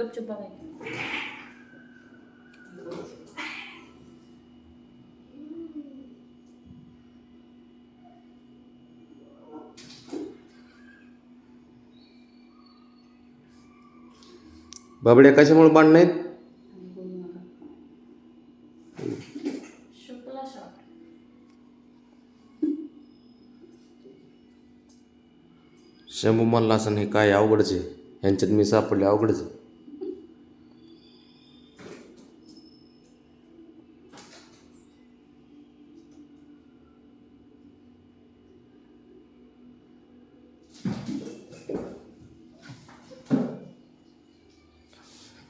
गपचूप बघायचं बाबड्या कशामुळे शुक्ला शॉट शंभू म्हणला असं हे काय अवघडच आहे. यांच्यात मी सापडले अवघडच आहे.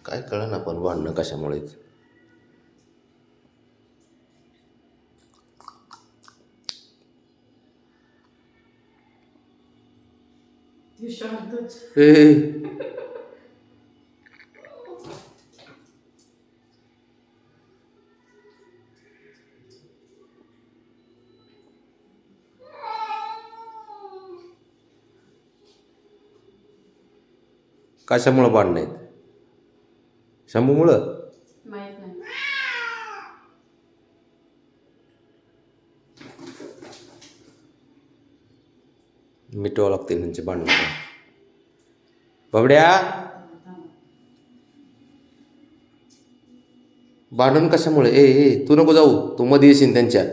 काय कळलं ना पण भांडणं कशामुळे आहेत. कशामुळं भांडणं आहेत? शंभूमुळं? माहीत नाही. मिटवावं लागते त्यांचे भांडणं. बाबड्या! भांडण कशामुळे? ए ए तू नको जाऊ. तू मध्ये येशील त्यांच्या.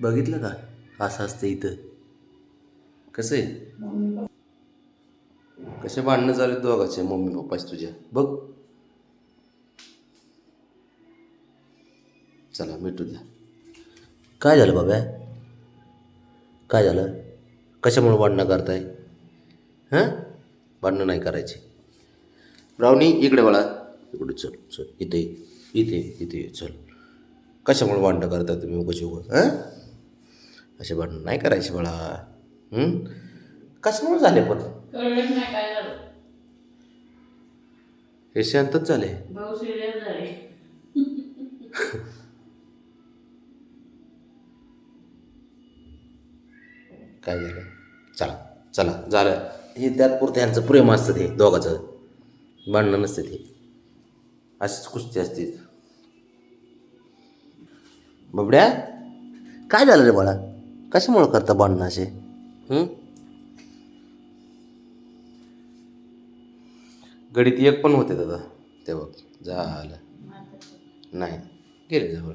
बघितलं का? असं असतं इथं. कसं आहे? कसे भांडणं झाले दोघाचे मम्मी पप्पाचे तुझ्या? बघ. चला मिटू द्या. काय झालं बाब्या काय झालं? कशामुळे भांडणं करताय? हां? भांडणं नाही करायचे. रावणी इकडे बाळा इकडे चल चल. इथे इथे ये, इथे चल. कशामुळे भांडणं करताय तुम्ही उगाच उघड हां? असे भांडणं नाही करायचे बाळा? कशामुळे झाले पण? कळलंच नाही काय झालं. हे शांतच झाले. भाऊ सिरियस झाले. काय झालं? चला चला झालं. हे त्यात पुरतं ह्यांचं प्रेम असतं ते दोघाचं. भांडणं नसते ते. अशीच कुस्ती असते. बबड्या काय झालं रे बाळा? कशामुळं करता भांडणं असे गडीत एक पण होते दादा तेव्हा. झालं. नाही गेले जवळ.